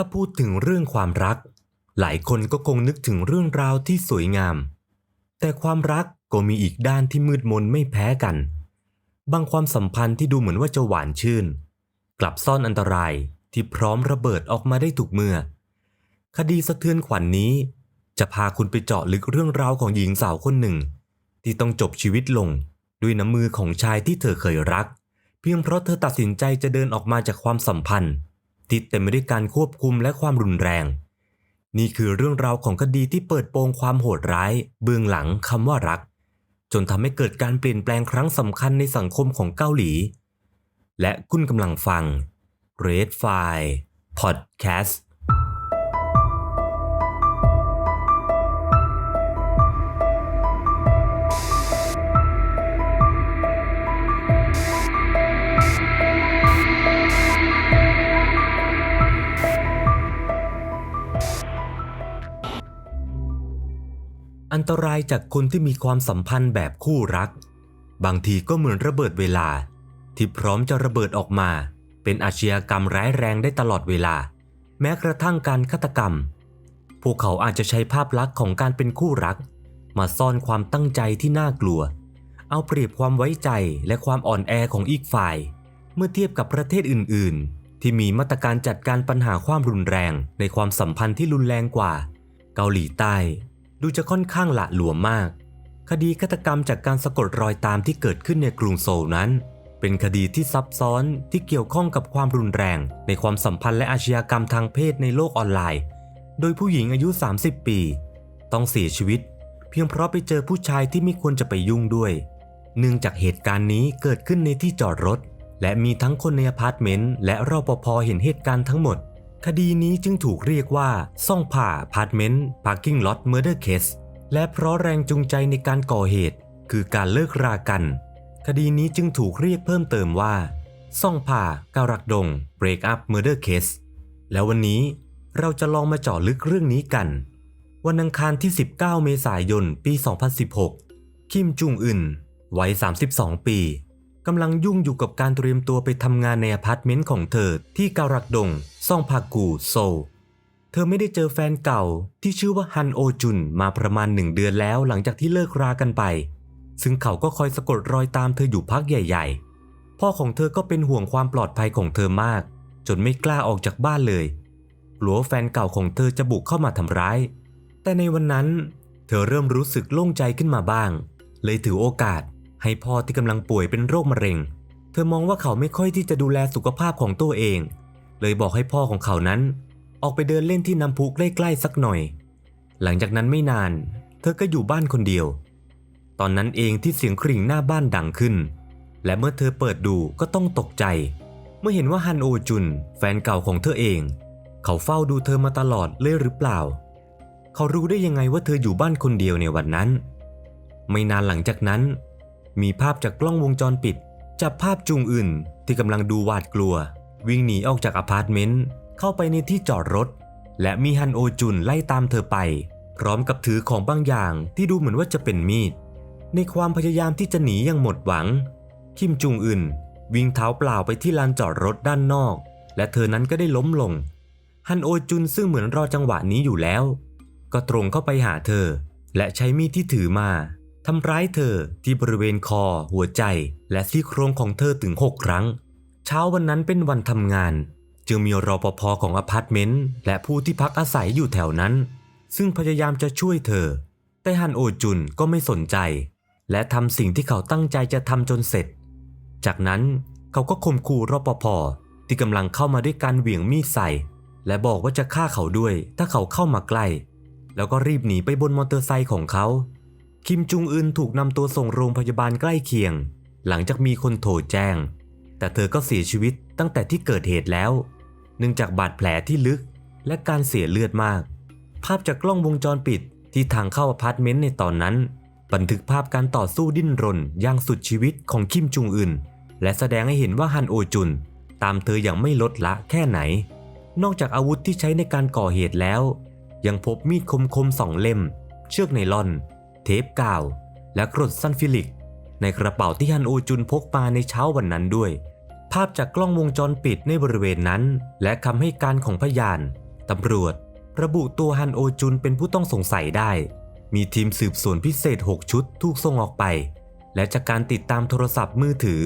ถ้าพูดถึงเรื่องความรัก หลายคนก็คงนึกถึงเรื่องราวที่สวยงาม แต่ความรักก็มีอีกด้านที่มืดมนไม่แพ้กัน บางความสัมพันธ์ที่ดูเหมือนว่าจะหวานชื่น กลับซ่อนอันตรายที่พร้อมระเบิดออกมาได้ถูกเมื่อ คดีสะเทือนขวัญนนี้ จะพาคุณไปเจาะลึกเรื่องราวของหญิงสาวคนหนึ่ง ที่ต้องจบชีวิตลงด้วยน้ำมือของชายที่เธอเคยรัก เพียงเพราะเธอตัดสินใจจะเดินออกมาจากความสัมพันธ์ ที่เต็มไปด้วยการควบคุมและความรุนแรง นี่คือเรื่องราวของคดีที่เปิดโปงความโหดร้าย เบื้องหลังคำว่ารัก จนทำให้เกิดการเปลี่ยนแปลงครั้งสำคัญในสังคมของเกาหลี และคุณกำลังฟัง Red File Podcast อันตรายจากคนที่มีความสัมพันธ์แบบคู่รัก บางทีก็เหมือนระเบิดเวลา ที่พร้อมจะระเบิดออกมา เป็นอาชญากรรมร้ายแรงได้ตลอดเวลา แม้กระทั่งการฆาตกรรม พวกเขาอาจจะใช้ภาพลักษณ์ของการเป็นคู่รัก มาซ่อนความตั้งใจที่น่ากลัว เอาเปรียบความไว้ใจและความอ่อนแอของอีกฝ่าย เมื่อเทียบกับประเทศอื่น ๆ ที่มีมาตรการจัดการปัญหาความรุนแรงในความสัมพันธ์ที่รุนแรงกว่า เกาหลีใต้ ดูจะค่อนข้างละหลวมมาก คดีฆาตกรรมจากการสะกดรอยตามที่เกิดขึ้นในกรุงโซลนั้น เป็นคดีที่ซับซ้อนที่เกี่ยวข้องกับความรุนแรง ในความสัมพันธ์และอาชญากรรมทางเพศในโลกออนไลน์ โดยผู้หญิงอายุ 30 ปี ต้องเสียชีวิต เพียงเพราะไปเจอผู้ชายที่ไม่ควรจะไปยุ่งด้วย เนื่องจากเหตุการณ์นี้เกิดขึ้นในที่จอดรถ และมีทั้งคนในอพาร์ตเมนต์และรปภเห็นเหตุการณ์ทั้งหมด คดีนี้จึงถูกเรียกว่าซ่องผ่าพาร์ตเมนต์พาร์กิ้งล็อตเมอร์เดอร์เคสและเพราะแรงจูงใจในการก่อเหตุ คือการเลิกรากัน คดีนี้จึงถูกเรียกเพิ่มเติมว่า ซ่องผ่าการักดง Break Up Murder Case แล้ววันนี้เราจะลองมาเจาะลึกเรื่องนี้กัน วันอังคารที่ 19 เมษายน ปี 2016 คิมจุงอึนวัย 32 ปี กำลังยุ่งอยู่กับการเตรียมตัวไปทำงานในอพาร์ตเมนต์ของเธอที่การักดงซ่องพากูโซเธอไม่ได้เจอแฟนเก่าที่ชื่อว่าฮันโอจุนมาประมาณหนึ่งเดือนแล้วหลังจากที่เลิกรากันไป ซึ่งเขาก็คอยสะกดรอยตามเธออยู่พักใหญ่ ๆ พ่อของเธอก็เป็นห่วงความปลอดภัยของเธอมาก จนไม่กล้าออกจากบ้านเลยกลัวแฟนเก่าของเธอจะบุกเข้ามาทำร้าย แต่ในวันนั้น เธอเริ่มรู้สึกโล่งใจขึ้นมาบ้าง เลยถือโอกาส ให้พ่อที่กำลังป่วยเป็นโรคมะเร็ง เธอมองว่าเขาไม่ค่อยที่จะดูแลสุขภาพของตัวเอง เลยบอกให้พ่อของเขานั้น ออกไปเดินเล่นที่น้ำพุใกล้ๆสักหน่อย หลังจากนั้นไม่นาน เธอก็อยู่บ้านคนเดียว ตอนนั้นเองที่เสียงกริ่งหน้าบ้านดังขึ้น และเมื่อเธอเปิดดูก็ต้องตกใจ เมื่อเห็นว่าฮันโอจุน แฟนเก่าของเธอเอง เขาเฝ้าดูเธอมาตลอดเลยหรือเปล่า เขารู้ได้ยังไงว่าเธออยู่บ้านคนเดียวในวันนั้น ไม่นานหลังจากนั้น มีภาพจากกล้องวงจรปิด จับภาพจุงอื่นที่กำลังดูหวาดกลัว วิ่งหนีออกจากอพาร์ตเมนต์เข้าไปในที่จอดรถ และมีฮันโอจุนไล่ตามเธอไป พร้อมกับถือของบางอย่างที่ดูเหมือนว่าจะเป็นมีด ในความพยายามที่จะหนีอย่างหมดหวัง คิมจุงอึนวิ่งเท้าเปล่าไปที่ลานจอดรถด้านนอก และเธอนั้นก็ได้ล้มลงฮันโอจุนซึ่งเหมือนรอจังหวะนี้อยู่แล้ว ก็ตรงเข้าไปหาเธอ และใช้มีดที่ถือมา ทำร้ายเธอที่บริเวณคอ หัวใจ และซี่โครงของเธอถึง 6 ครั้ง เช้าวันนั้นเป็นวันทำงาน จึงมีรอปภของอพาร์ตเมนต์และผู้ที่พักอาศัยอยู่แถวนั้น ซึ่งพยายามจะช่วยเธอ แต่ฮันโอจุนก็ไม่สนใจ และทำสิ่งที่เขาตั้งใจจะทำจนเสร็จ จากนั้นเขาก็ข่มขู่รปภที่กำลังเข้ามาด้วยการเหวี่ยงมีดใส่ และบอกว่าจะฆ่าเขาด้วยถ้าเขาเข้ามาใกล้ แล้วก็รีบหนีไปบนมอเตอร์ไซค์ของเขา คิมจุงอึนถูกนำตัวส่งโรงพยาบาลใกล้เคียง หลังจากมีคนโทรแจ้ง แต่เธอก็เสียชีวิตตั้งแต่ที่เกิดเหตุแล้ว เนื่องจากบาดแผลที่ลึกและการเสียเลือดมาก ภาพจากกล้องวงจรปิดที่ทางเข้าอพาร์ตเมนต์ในตอนนั้น บันทึกภาพการต่อสู้ดิ้นรนอย่างสุดชีวิตของคิมจุงอึนและแสดงให้เห็นว่าฮันโอจุน ตามเธออย่างไม่ลดละแค่ไหน นอกจากอาวุธที่ใช้ในการก่อเหตุแล้ว ยังพบมีดคมๆสองเล่ม เชือกไนลอน เทปกาว และกรดซันฟิลิก ในกระเป๋าที่ฮันโอจุนพกมาในเช้าวันนั้นด้วย ภาพจากกล้องวงจรปิดในบริเวณนั้น และคำให้การของพยานตำรวจ ระบุตัวฮันโอจุนเป็นผู้ต้องสงสัยได้ มีทีมสืบสวนพิเศษ 6 ชุดถูกส่งออกไป และจากการติดตามโทรศัพท์มือถือ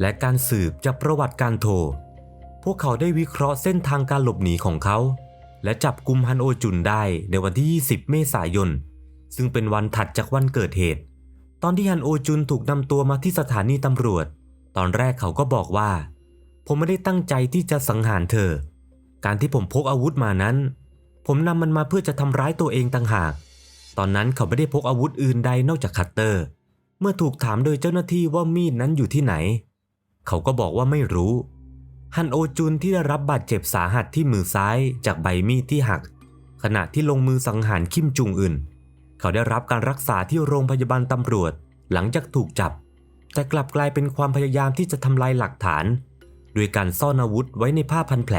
และการสืบจากประวัติการโทร พวกเขาได้วิเคราะห์เส้นทางการหลบหนีของเขา และจับกุมฮันโอจุนได้ในวันที่ 20 เมษายน ซึ่งเป็นวันถัดจากวันเกิดเหตุ ตอนที่ฮันโอจุนถูกนำตัวมาที่สถานีตำรวจ ตอนแรกเขาก็บอกว่า ผมไม่ได้ตั้งใจที่จะสังหารเธอ การที่ผมพกอาวุธมานั้น ผมนำมันมาเพื่อจะทำร้ายตัวเองต่างหาก ตอนนั้นเขาไม่ได้พกอาวุธอื่นใดนอกจากคัตเตอร์ เมื่อถูกถามโดยเจ้าหน้าที่ว่ามีดนั้นอยู่ที่ไหน เขาก็บอกว่าไม่รู้ฮันโอจุนที่ได้รับบาดเจ็บสาหัสที่มือซ้ายจากใบมีดที่หัก ขณะที่ลงมือสังหารคิมจุงอึน เขาได้รับการรักษาที่โรงพยาบาลตำรวจ หลังจากถูกจับ แต่กลับกลายเป็นความพยายามที่จะทำลายหลักฐานด้วยการซ่อนอาวุธไว้ในผ้าพันแผล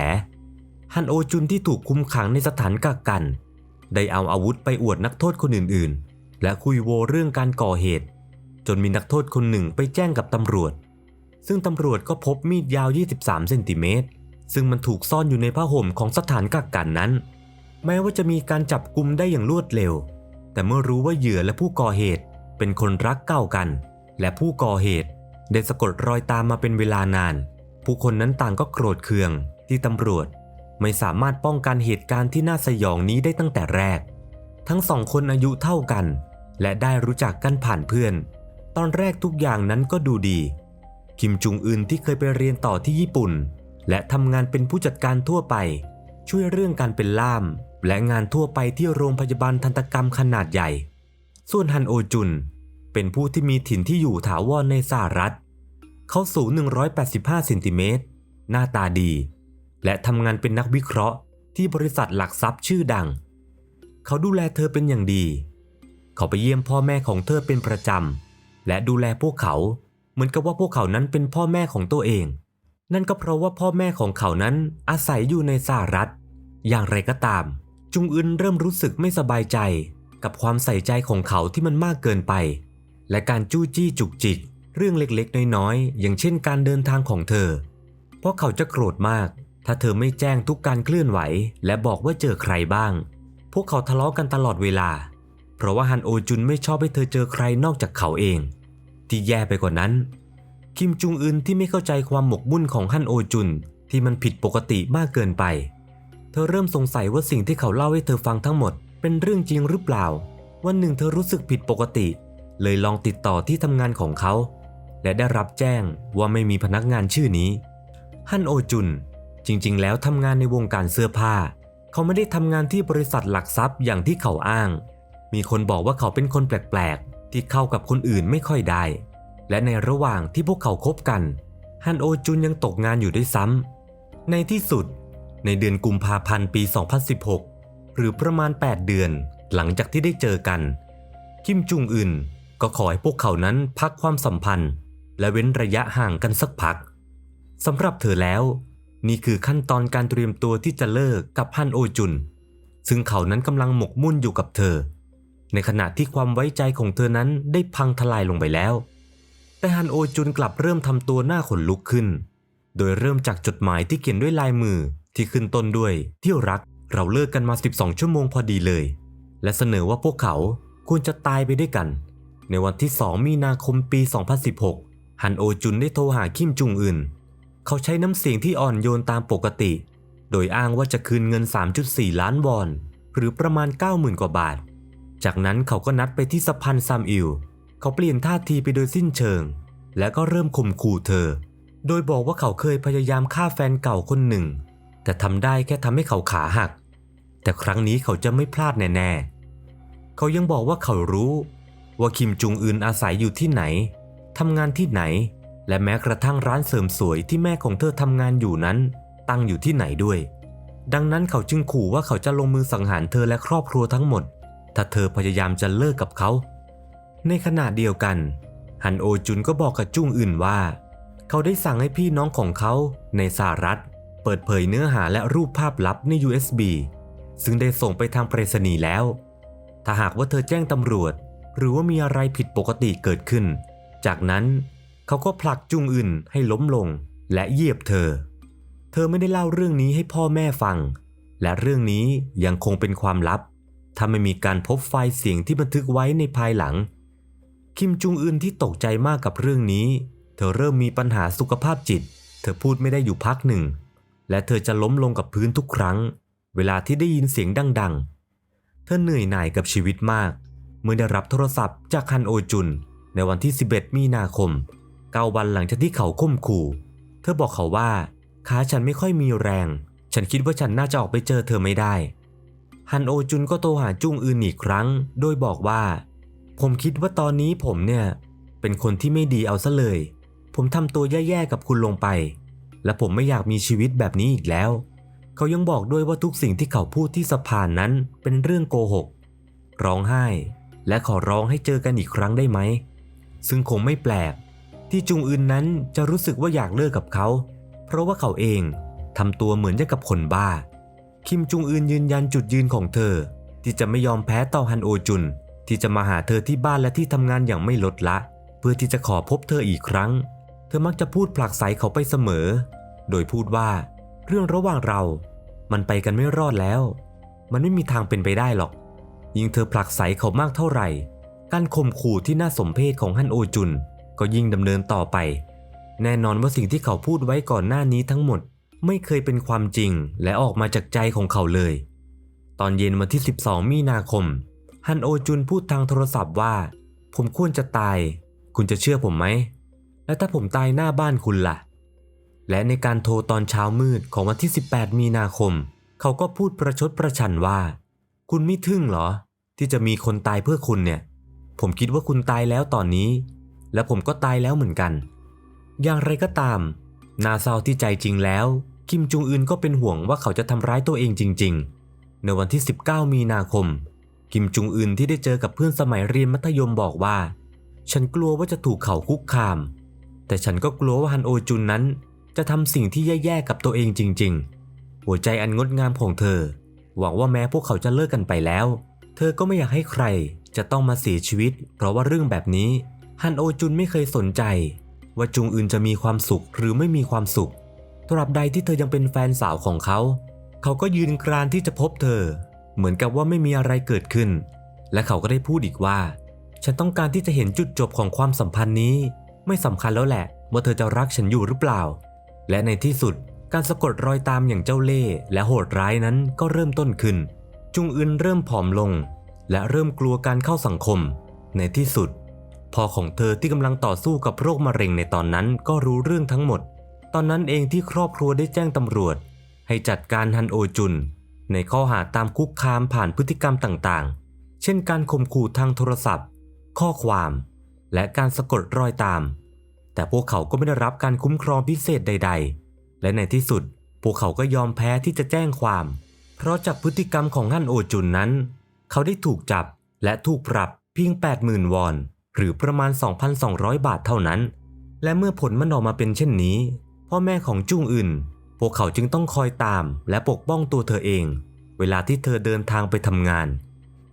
ฮันโอจุนที่ถูกคุมขังในสถานกักกัน ได้เอาอาวุธไปอวดนักโทษคนอื่นๆ และคุยโวเรื่องการก่อเหตุ จนมีนักโทษคนหนึ่งไปแจ้งกับตำรวจ ซึ่งตำรวจก็พบมีดยาว 23 เซนติเมตร ซึ่งมันถูกซ่อนอยู่ในผ้าห่มของสถานกักกันนั้น แม้ว่าจะมีการจับกุมได้อย่างรวดเร็ว แต่เมื่อรู้ว่าเหยื่อและผู้ก่อเหตุเป็นคนรักเก่ากัน และผู้ก่อเหตุได้สะกดรอยตามมาเป็นเวลานาน ผู้คนนั้นต่างก็โกรธเคืองที่ตำรวจไม่สามารถป้องกันเหตุการณ์ที่น่าสยองนี้ได้ตั้งแต่แรก ทั้งสองคนอายุเท่ากัน และได้รู้จักกันผ่านเพื่อน ตอนแรกทุกอย่างนั้นก็ดูดี คิมจุงอึนที่เคยไปเรียนต่อที่ญี่ปุ่น และทำงานเป็นผู้จัดการทั่วไป ช่วยเรื่องการเป็นล่าม และงานทั่วไปที่โรงพยาบาลทันตกรรมขนาดใหญ่ ส่วนฮันโอจุน เป็นผู้ที่มีถิ่นที่อยู่ถาวรในสหรัฐ เขาสูง 185เซนติเมตร หน้าตาดี และทำงานเป็นนักวิเคราะห์ที่บริษัทหลักทรัพย์ชื่อดัง เขาดูแลเธอเป็นอย่างดี เขาไปเยี่ยมพ่อแม่ของเธอเป็นประจำ และดูแลพวกเขาเหมือนกับว่าพวกเขานั้นเป็นพ่อแม่ของตัวเอง นั่นก็เพราะว่าพ่อแม่ของเขานั้นอาศัยอยู่ในสหรัฐ อย่างไรก็ตาม จุงอึนเริ่มรู้สึกไม่สบายใจ กับความใส่ใจของเขาที่มันมากเกินไป และการจู้จี้จุกจิก เรื่องเล็กๆ น้อยๆ อย่างเช่นการเดินทางของเธอ เพราะเขาจะโกรธมาก ถ้าเธอไม่แจ้งทุกการเคลื่อนไหว และบอกว่าเจอใครบ้าง พวกเขาทะเลาะกันตลอดเวลา เพราะว่าฮันโอจุนไม่ชอบให้เธอเจอใครนอกจากเขาเอง ที่แย่ไปกว่านั้น คิมจุงอึนที่ไม่เข้าใจความหมกมุ่นของฮันโอจุนที่มันผิดปกติมากเกินไป เธอเริ่มสงสัยว่าสิ่งที่เขาเล่าให้เธอฟังทั้งหมด เป็นเรื่องจริงหรือเปล่า วันหนึ่งเธอรู้สึกผิดปกติ เลยลองติดต่อที่ทำงานของเขา และได้รับแจ้งว่าไม่มีพนักงานชื่อนี้ ฮันโอจุน จริง ๆ แล้วทำงานในวงการเสื้อผ้า เขาไม่ได้ทำงานที่บริษัทหลักทรัพย์อย่างที่เขาอ้าง มีคนบอกว่าเขาเป็นคนแปลกๆ ที่เข้ากับคนอื่นไม่ค่อยได้ และในระหว่างที่พวกเขาคบกัน ฮันโอจุนยังตกงานอยู่ด้วยซ้ำในที่สุด ในเดือนกุมภาพันธ์ปี 2016 หรือประมาณ 8 เดือน หลังจากที่ได้เจอกัน คิมจุงอึนก็ขอให้พวกเขานั้นพักความสัมพันธ์ และเว้นระยะห่างกันสักพักสำหรับเธอแล้ว นี่คือขั้นตอนการเตรียมตัวที่จะเลิกกับฮันโอจุน ซึ่งเขานั้นกำลังหมกมุ่นอยู่กับเธอ ในขณะที่ความไว้ใจของเธอนั้นได้พังทลายลงไปแล้ว แต่ฮันโอจุนกลับเริ่มทำตัวหน้าขนลุกขึ้น โดยเริ่มจากจดหมายที่เขียนด้วยลายมือ ที่ขึ้นต้นด้วยที่รักเราเลิกกันมา 12 ชั่วโมงพอดีเลย และเสนอว่าพวกเขาควรจะตายไปด้วยกัน ในวันที่ 2 มีนาคมปี 2016 ฮันโอจุนได้โทรหาคิมจุงอึนเขาใช้น้ำเสียงที่อ่อนโยนตามปกติ โดยอ้างว่าจะคืนเงิน 3.4 ล้านวอน หรือประมาณ 90,000 กว่าบาท จากนั้นเขาก็นัดไปที่สะพานซามอิลเขาเปลี่ยนท่าทีไปโดยสิ้นเชิง และก็เริ่มข่มขู่เธอ โดยบอกว่าเขาเคยพยายามฆ่าแฟนเก่าคนหนึ่ง แต่ทำได้แค่ทำให้เขาขาหัก แต่ครั้งนี้เขาจะไม่พลาดแน่ๆ เขายังบอกว่าเขารู้ ว่าคิมจุงอึนอาศัยอยู่ที่ไหนทำงานที่ไหน และแม้กระทั่งร้านเสริมสวยที่แม่ของเธอทำงานอยู่นั้น ตั้งอยู่ที่ไหนด้วย ดังนั้นเขาจึงขู่ว่าเขาจะลงมือสังหารเธอและครอบครัวทั้งหมด ถ้าเธอพยายามจะเลิกกับเขา ในขณะเดียวกัน ฮันโอจุนก็บอกกับจุงอื่นว่า เขาได้สั่งให้พี่น้องของเขาในสหรัฐ เปิดเผยเนื้อหาและรูปภาพลับใน USB ซึ่งได้ส่งไปทางไปรษณีย์แล้ว ถ้าหากว่าเธอแจ้งตำรวจ หรือว่ามีอะไรผิดปกติเกิดขึ้น จากนั้นเขาก็ผลักจุงอึนให้ล้มลงและเหยียบเธอ เธอไม่ได้เล่าเรื่องนี้ให้พ่อแม่ฟัง และเรื่องนี้ยังคงเป็นความลับ ถ้าไม่มีการพบไฟล์เสียงที่บันทึกไว้ในภายหลัง คิมจุงอึนที่ตกใจมากกับเรื่องนี้ เธอเริ่มมีปัญหาสุขภาพจิต เธอพูดไม่ได้อยู่พักหนึ่ง และเธอจะล้มลงกับพื้นทุกครั้ง เวลาที่ได้ยินเสียงดังๆ เธอเหนื่อยหน่ายกับชีวิตมาก เมื่อได้รับโทรศัพท์จากฮันโอจุน ในวันที่ 11 มีนาคมเก้าวันหลังจากที่เขาข่มขู่ เธอบอกเขาว่าขาฉันไม่ค่อยมีแรง ฉันคิดว่าฉันน่าจะออกไปเจอเธอไม่ได้ ฮันโอจุนก็โทรหาจุงอื่นอีกครั้ง โดยบอกว่า ผมคิดว่าตอนนี้ผมเนี่ย เป็นคนที่ไม่ดีเอาซะเลย ผมทำตัวแย่ๆกับคุณลงไป และผมไม่อยากมีชีวิตแบบนี้อีกแล้ว เขายังบอกด้วยว่าทุกสิ่งที่เขาพูดที่สะพานนั้นเป็นเรื่องโกหก ร้องไห้ และขอร้องให้เจอกันอีกครั้งได้ไหม ซึ่งคงไม่แปลก ที่จุงอึนนั้นจะรู้สึกว่าอยากเลิกกับเขา เพราะว่าเขาเองทำตัวเหมือนจะกับคนบ้า คิมจุงอึนยืนยันจุดยืนของเธอ ที่จะไม่ยอมแพ้ต่อฮันโอจุน ที่จะมาหาเธอที่บ้านและที่ทำงานอย่างไม่ลดละ เพื่อที่จะขอพบเธออีกครั้ง เธอมักจะพูดผลักไสเขาไปเสมอ โดยพูดว่า เรื่องระหว่างเรา มันไปกันไม่รอดแล้ว มันไม่มีทางเป็นไปได้หรอก ยิ่งเธอผลักไสเขามากเท่าไหร่ การข่มขู่ที่น่าสมเพชของฮันโอจุน ก็ยิ่งดำเนินต่อไป แน่นอนว่าสิ่งที่เขาพูดไว้ก่อนหน้านี้ทั้งหมด ไม่เคยเป็นความจริงและออกมาจากใจของเขาเลย ตอนเย็นวันที่ 12 มีนาคม ฮันโอจุนพูดทางโทรศัพท์ว่า ผมควรจะตาย คุณจะเชื่อผมไหม และถ้าผมตายหน้าบ้านคุณล่ะ และในการโทรตอนเช้ามืดของวันที่ 18 มีนาคม เขาก็พูดประชดประชันว่า คุณไม่ทึ่งเหรอ ที่จะมีคนตายเพื่อคุณเนี่ย ผมคิดว่าคุณตายแล้วตอนนี้ และผมก็ตายแล้วเหมือนกัน อย่างไรก็ตาม นาเศร้าที่ใจจริงแล้ว คิมจุงอึนก็เป็นห่วงว่าเขาจะทำร้ายตัวเองจริง ๆ ในวันที่ 19 มีนาคมคิมจุงอึนที่ได้เจอกับเพื่อนสมัยเรียนมัธยมบอกว่า ฉันกลัวว่าจะถูกเขาคุกคาม แต่ฉันก็กลัวว่าฮันโอจุนนั้น จะทำสิ่งที่แย่ๆกับตัวเองจริง ๆ หัวใจอันงดงามของเธอ หวังว่าแม้พวกเขาจะเลิกกันไปแล้ว เธอก็ไม่อยากให้ใครจะต้องมาเสียชีวิต เพราะว่าเรื่องแบบนี้ฮันโอจุนไม่เคยสนใจ ว่าจุงอึนจะมีความสุขหรือไม่มีความสุขตราบใดที่เธอยังเป็นแฟนสาวของเขา เขาก็ยืนกรานที่จะพบเธอ เหมือนกับว่าไม่มีอะไรเกิดขึ้น และเขาก็ได้พูดอีกว่า ฉันต้องการที่จะเห็นจุดจบของความสัมพันธ์นี้ ไม่สำคัญแล้วแหละ ว่าเธอจะรักฉันอยู่หรือเปล่า และในที่สุดการสะกดรอยตามอย่างเจ้าเล่ห์และโหดร้ายนั้นก็เริ่มต้นขึ้น จุงอึนเริ่มผอมลง และเริ่มกลัวการเข้าสังคม ในที่สุดพ่อของเธอที่กำลังต่อสู้กับโรคมะเร็งในตอนนั้นก็รู้เรื่องทั้งหมด ตอนนั้นเองที่ครอบครัวได้แจ้งตำรวจ ให้จัดการฮันโอจุน ในข้อหาตามคุกคามผ่านพฤติกรรมต่างๆ เช่นการข่มขู่ทางโทรศัพท์ ข้อความ และการสะกดรอยตาม แต่พวกเขาก็ไม่ได้รับการคุ้มครองพิเศษใด ๆ และในที่สุด พวกเขาก็ยอมแพ้ที่จะแจ้งความ เพราะจากพฤติกรรมของฮันโอจุนนั้น เขาได้ถูกจับและถูกปรับเพียง 80,000 วอน หรือประมาณ 2,200 บาทเท่านั้น และเมื่อผลมันออกมาเป็นเช่นนี้ พ่อแม่ของจุงอึนพวกเขาจึงต้องคอยตามและปกป้องตัวเธอเอง เวลาที่เธอเดินทางไปทำงาน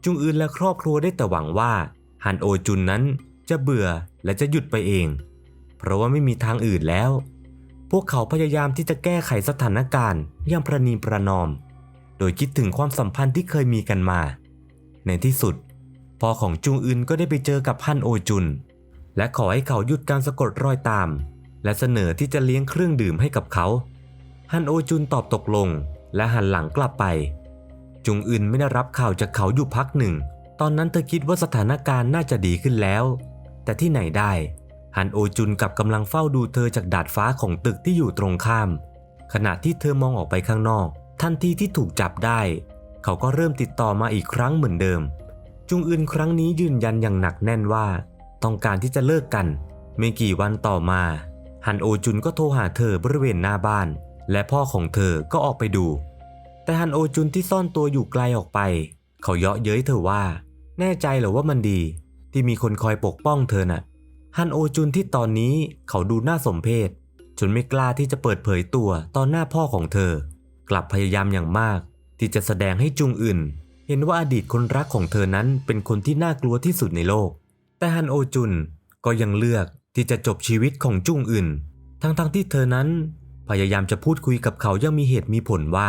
จุงอึนและครอบครัวได้แต่หวังว่าฮันโอจุนนั้น จะเบื่อและจะหยุดไปเอง เพราะว่าไม่มีทางอื่นแล้ว พวกเขาพยายามที่จะแก้ไขสถานการณ์อย่างประนีประนอม โดยคิดถึงความสัมพันธ์ที่เคยมีกันมา ในที่สุดพ่อของจุงอึนก็ได้ไปเจอกับฮันโอจุน และขอให้เขาหยุดการสะกดรอยตาม และเสนอที่จะเลี้ยงเครื่องดื่มให้กับเขาฮันโอจุนตอบตกลง และหันหลังกลับไป จุงอึนไม่ได้รับข่าวจากเขาอยู่พักหนึ่ง ตอนนั้นเธอคิดว่าสถานการณ์น่าจะดีขึ้นแล้ว แต่ที่ไหนได้ ฮันโอจุนกับกำลังเฝ้าดูเธอจากดาดฟ้าของตึกที่อยู่ตรงข้าม ขณะที่เธอมองออกไปข้างนอก ทันทีที่ถูกจับได้ เขาก็เริ่มติดต่อมาอีกครั้งเหมือนเดิม จุงอึนครั้งนี้ยืนยันอย่างหนักแน่นว่า ต้องการที่จะเลิกกัน ไม่กี่วันต่อมา ฮันโอจุนก็โทรหาเธอบริเวณหน้าบ้าน และพ่อของเธอก็ออกไปดู แต่ฮันโอจุนที่ซ่อนตัวอยู่ไกลออกไป เขาเยาะเย้ยเธอว่า แน่ใจเหรอว่ามันดี ที่มีคนคอยปกป้องเธอน่ะฮันโอจุนที่ตอนนี้เขาดูน่าสมเพชจนไม่กล้าที่จะเปิดเผยตัวตอนหน้าพ่อของเธอ กลับพยายามอย่างมาก ที่จะแสดงให้จุงอื่น เห็นว่าอดีตคนรักของเธอนั้นเป็นคนที่น่ากลัวที่สุดในโลก แต่ฮันโอจุนก็ยังเลือกที่จะจบชีวิตของจุงอื่น ทั้งๆทที่เธอนั้น พยายามจะพูดคุยกับเขายังมีเหตุมีผลว่า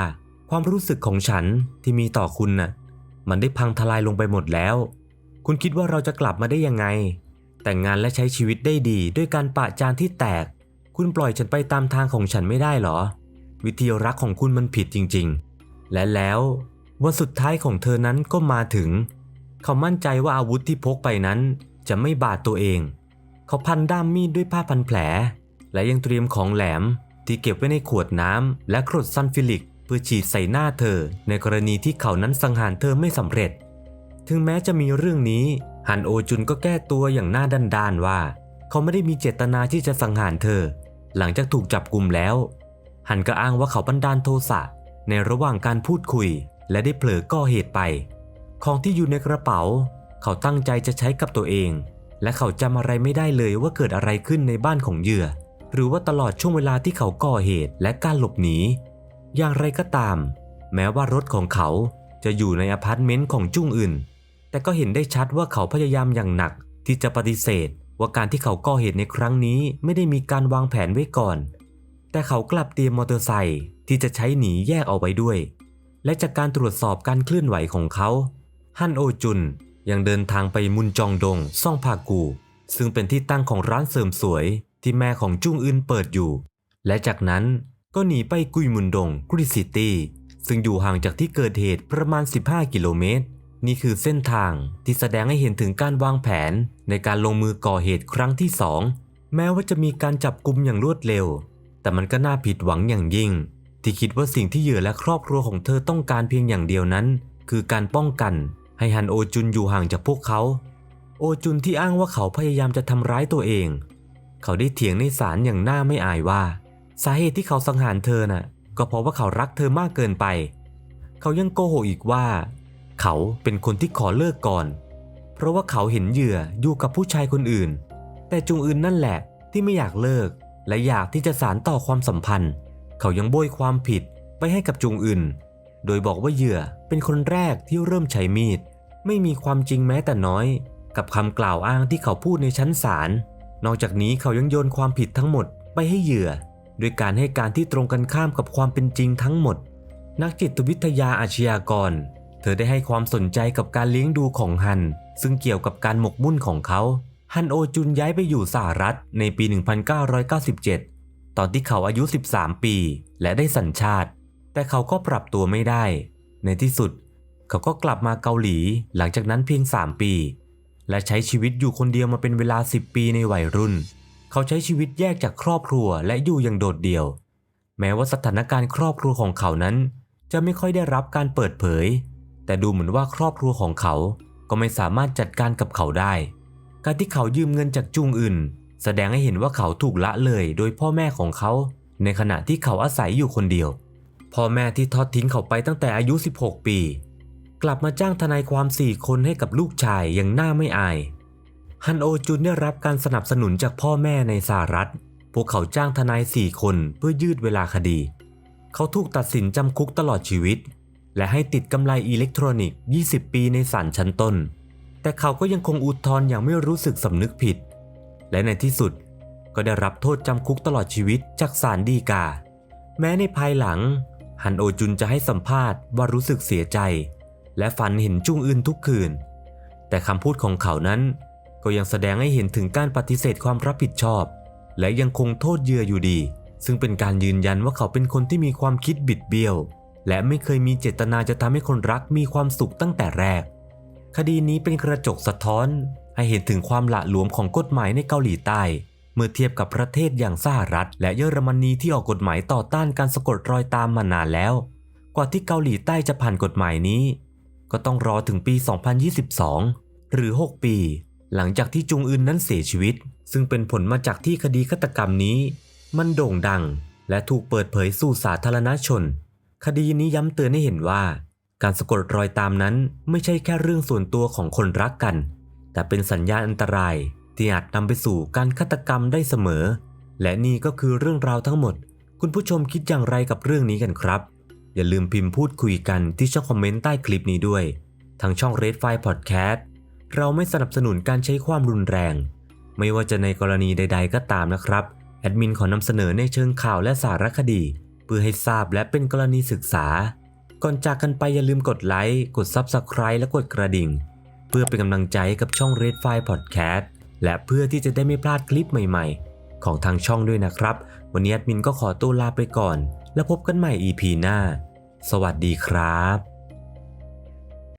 ความรู้สึกของฉันที่มีต่อคุณน่ะ มันได้พังทลายลงไปหมดแล้ว คุณคิดว่าเราจะกลับมาได้ยังไง แต่งงานและใช้ชีวิตได้ดีด้วยการปะจานที่แตก คุณปล่อยฉันไปตามทางของฉันไม่ได้เหรอ วิธีรักของคุณมันผิดจริง ๆ และแล้ววันสุดท้ายของเธอนั้นก็มาถึง เขามั่นใจว่าอาวุธที่พกไปนั้นจะไม่บาดตัวเอง เขาพันด้ามมีดด้วยผ้าพันแผล และยังเตรียมของแหลมที่เก็บไว้ในขวดน้ำและกรดซันฟิลิก เพื่อฉีดใส่หน้าเธอในกรณีที่เขานั้นสังหารเธอไม่สำเร็จ ถึงแม้จะมีเรื่องนี้ ฮันโอจุนก็แก้ตัวอย่างหน้าด้านๆว่า เขาไม่ได้มีเจตนาที่จะสังหารเธอ หลังจากถูกจับกลุ่มแล้ว ฮันก็อ้างว่าเขาบันดาลโทสะในระหว่างการพูดคุย และได้เผลอก่อเหตุไป ของที่อยู่ในกระเป๋า เขาตั้งใจจะใช้กับตัวเอง และเขาจำอะไรไม่ได้เลยว่าเกิดอะไรขึ้นในบ้านของเหยื่อ หรือว่าตลอดช่วงเวลาที่เขาก่อเหตุและการหลบหนี อย่างไรก็ตาม แม้ว่ารถของเขาจะอยู่ในอพาร์ตเมนต์ของจุ้งอื่น แต่ก็เห็นได้ชัดว่าเขาพยายามอย่างหนักที่จะปฏิเสธ ว่าการที่เขาก่อเหตุในครั้งนี้ไม่ได้มีการวางแผนไว้ก่อน แต่เขากลับเตรียมมอเตอร์ไซค์ที่จะใช้หนีแยกเอาไว้ด้วย และจากการตรวจสอบการเคลื่อนไหวของเขาฮันโอจุนยังเดินทางไปมุนจองดงซ่องพากู ซึ่งเป็นที่ตั้งของร้านเสริมสวยที่แม่ของจุ้งอึนเปิดอยู่ และจากนั้นก็หนีไปกุยมุนดงกริซิตี้ซึ่งอยู่ห่างจากที่เกิดเหตุประมาณ 15 กิโลเมตร นี่คือเส้นทางที่แสดงให้เห็นถึงการวางแผนในการลงมือก่อเหตุครั้งที่สองแม้ว่าจะมีการจับกลุมอย่างรวดเร็ว แต่มันก็น่าผิดหวังอย่างยิ่ง ที่คิดว่าสิ่งที่เหยื่อและครอบครัวของเธอต้องการเพียงอย่างเดียวนั้น คือการป้องกัน ให้ฮันโอจุนอยู่ห่างจากพวกเขา โอจุนที่อ้างว่าเขาพยายามจะทำร้ายตัวเอง เขาได้เถียงในศาลอย่างน่าไม่อายว่า สาเหตุที่เขาสังหารเธอน่ะ ก็เพราะว่าเขารักเธอมากเกินไป เขายังโกหกอีกว่า เขาเป็นคนที่ขอเลิกก่อน เพราะว่าเขาเห็นเหยื่ออยู่กับผู้ชายคนอื่น แต่จุงอื่นนั่นแหละที่ไม่อยากเลิก และอยากที่จะสานต่อความสัมพันธ์ เขายังโบยความผิดไปให้กับจุงอื่นโดยบอกว่าเหยื่อเป็นคนแรกที่เริ่มใช้มีด ไม่มีความจริงแม้แต่น้อย กับคำกล่าวอ้างที่เขาพูดในชั้นศาล นอกจากนี้เขายังโยนความผิดทั้งหมดไปให้เหยื่อด้วยการให้การที่ตรงกันข้ามกับความเป็นจริงทั้งหมด นักจิตวิทยาอาชญากร เธอได้ให้ความสนใจกับการเลี้ยงดูของฮัน ซึ่งเกี่ยวกับการหมกมุ่นของเขาฮันโอจุนย้ายไปอยู่สหรัฐในปี 1997 ตอนที่เขาอายุ 13 ปี และได้สัญชาติ แต่เขาก็ปรับตัวไม่ได้ ในที่สุด เขาก็กลับมาเกาหลีหลังจากนั้นเพียง 3 ปี และใช้ชีวิตอยู่คนเดียวมาเป็นเวลา 10 ปีในวัยรุ่น เขาใช้ชีวิตแยกจากครอบครัวและอยู่อย่างโดดเดี่ยว แม้ว่าสถานการณ์ครอบครัวของเขานั้น จะไม่ค่อยได้รับการเปิดเผย แต่ดูเหมือนว่าครอบครัวของเขาก็ไม่สามารถจัดการกับเขาได้ การที่เขายืมเงินจากจุงอื่น แสดงให้เห็นว่าเขาถูกละเลยโดยพ่อแม่ของเขา ในขณะที่เขาอาศัยอยู่คนเดียว พ่อแม่ที่ทอดทิ้งเขาไปตั้งแต่อายุ 16 ปี กลับมาจ้างทนายความ 4 คนให้กับลูกชายอย่างน่าไม่อาย ฮันโอจุนได้รับการสนับสนุนจากพ่อแม่ในสหรัฐ พวกเขาจ้างทนาย 4 คนเพื่อยืดเวลาคดี เขาถูกตัดสินจำคุกตลอดชีวิต และให้ติดกำไรอิเล็กทรอนิกส์ 20 ปีในศาลชั้นต้น แต่เขาก็ยังคงอุทธรณ์อย่างไม่รู้สึกสำนึกผิด และในที่สุดก็ได้รับโทษจำคุกตลอดชีวิตจากศาลฎีกา แม้ในภายหลัง ฮันโอจุนจะให้สัมภาษณ์ว่ารู้สึกเสียใจ และฝันเห็นจุ้งอื่นทุกคืน แต่คำพูดของเขานั้นก็ยังแสดงให้เห็นถึงการปฏิเสธความรับผิดชอบ และยังคงโทษเยื่ออยู่ดี ซึ่งเป็นการยืนยันว่าเขาเป็นคนที่มีความคิดบิดเบี้ยว และไม่เคยมีเจตนาจะทำให้คนรักมีความสุขตั้งแต่แรก คดีนี้เป็นกระจกสะท้อน ให้เห็นถึงความหละหลวมของกฎหมายในเกาหลีใต้ เมื่อเทียบกับประเทศอย่างสหรัฐ และเยอรมนีที่ออกกฎหมายต่อต้านการสะกดรอยตามมานานแล้ว กว่าที่เกาหลีใต้จะผ่านกฎหมายนี้ ก็ต้องรอถึงปี 2022 หรือ 6 ปี หลังจากที่จุงอึนนั้นเสียชีวิต ซึ่งเป็นผลมาจากที่คดีฆาตกรรมนี้ มันโด่งดัง และถูกเปิดเผยสู่สาธารณชน คดีนี้ย้ำเตือนให้เห็นว่า การสะกดรอยตามนั้นไม่ใช่แค่เรื่องส่วนตัวของคนรักกัน แต่เป็นสัญญาณอันตรายที่อาจนำไปสู่การฆาตกรรมได้เสมอ และนี่ก็คือเรื่องราวทั้งหมด คุณผู้ชมคิดอย่างไรกับเรื่องนี้กันครับ อย่าลืมพิมพ์พูดคุยกันที่ช่องคอมเมนต์ใต้คลิปนี้ด้วย ทางช่อง Red File Podcast เราไม่สนับสนุนการใช้ความรุนแรง ไม่ว่าจะในกรณีใด ๆ ก็ตามนะครับ แอดมินขอนำเสนอในเชิงข่าวและสารคดี พื่อให้ทราบและเป็นกรณีศึกษา ก่อนจากกันไปอย่าลืมกดไลค์ กด Subscribe และกดกระดิ่ง เพื่อเป็นกำลังใจให้กับช่อง Red File Podcast และเพื่อที่จะได้ไม่พลาดคลิปใหม่ๆ ของทางช่องด้วยนะครับ วันนี้แอดมินก็ขอตัวลาไปก่อน แล้วพบกันใหม่ EP หน้า สวัสดีครับ